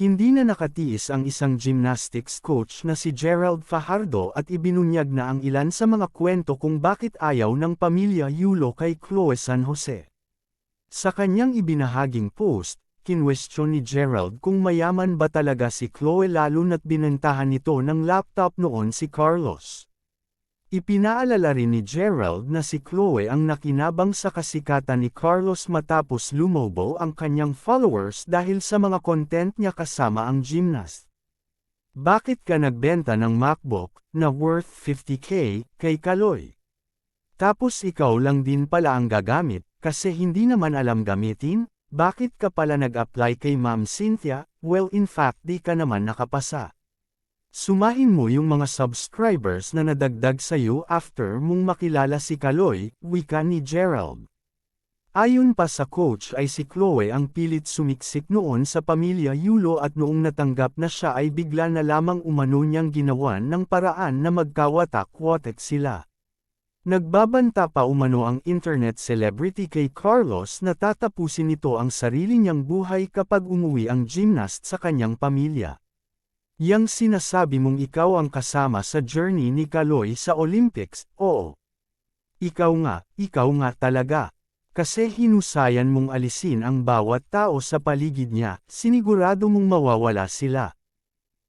Hindi na nakatiis ang isang gymnastics coach na si Gerald Fajardo at ibinunyag na ang ilan sa mga kwento kung bakit ayaw ng pamilya Yulo kay Chloe San Jose. Sa kanyang ibinahaging post, kinwestiyon ni Gerald kung mayaman ba talaga si Chloe lalo na't binentahan nito ng laptop noon si Carlos. Ipinaalala rin ni Gerald na si Chloe ang nakinabang sa kasikatan ni Carlos matapos lumobo ang kanyang followers dahil sa mga content niya kasama ang gymnast. Bakit ka nagbenta ng MacBook, na worth 50k, kay Kaloy? Tapos ikaw lang din pala ang gagamit, kasi hindi naman alam gamitin? Bakit ka pala nag-apply kay Ma'am Cynthia? Well in fact di ka naman nakapasa. Sumahin mo yung mga subscribers na nadagdag sa iyo after mong makilala si Kaloy, wika ni Gerald. Ayon pa sa coach ay si Chloe ang pilit sumiksik noon sa pamilya Yulo at noong natanggap na siya ay bigla na lamang umano niyang ginawan ng paraan na magkawatak-watek sila. Nagbabanta pa umano ang internet celebrity kay Carlos na tatapusin nito ang sarili niyang buhay kapag umuwi ang gymnast sa kanyang pamilya. Yang sinasabi mong ikaw ang kasama sa journey ni Kaloy sa Olympics, oo. Ikaw nga, ikaw nga talaga. Kasi hinusayan mong alisin ang bawat tao sa paligid niya, sinigurado mong mawawala sila.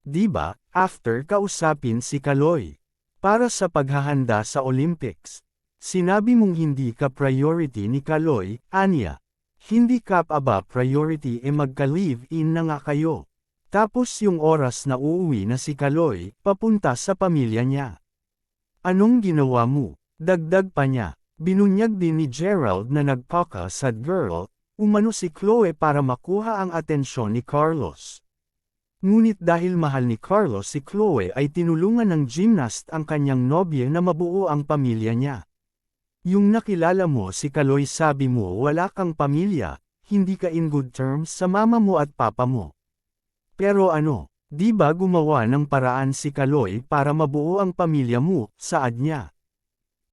Diba, after kausapin si Kaloy. Para sa paghahanda sa Olympics. Sinabi mong hindi ka priority ni Kaloy, Anya. Hindi ka pa ba priority e magka-live-in na nga kayo. Tapos yung oras na uuwi na si Kaloy, papunta sa pamilya niya. Anong ginawa mo? Dagdag pa niya. Binunyag din ni Gerald na nagpaka sad girl, umano si Chloe para makuha ang atensyon ni Carlos. Ngunit dahil mahal ni Carlos si Chloe ay tinulungan ng gymnast ang kanyang nobye na mabuo ang pamilya niya. Yung nakilala mo si Kaloy sabi mo wala kang pamilya, hindi ka in good terms sa mama mo at papa mo. Pero ano, di ba gumawa ng paraan si Kaloy para mabuo ang pamilya mo, saad niya.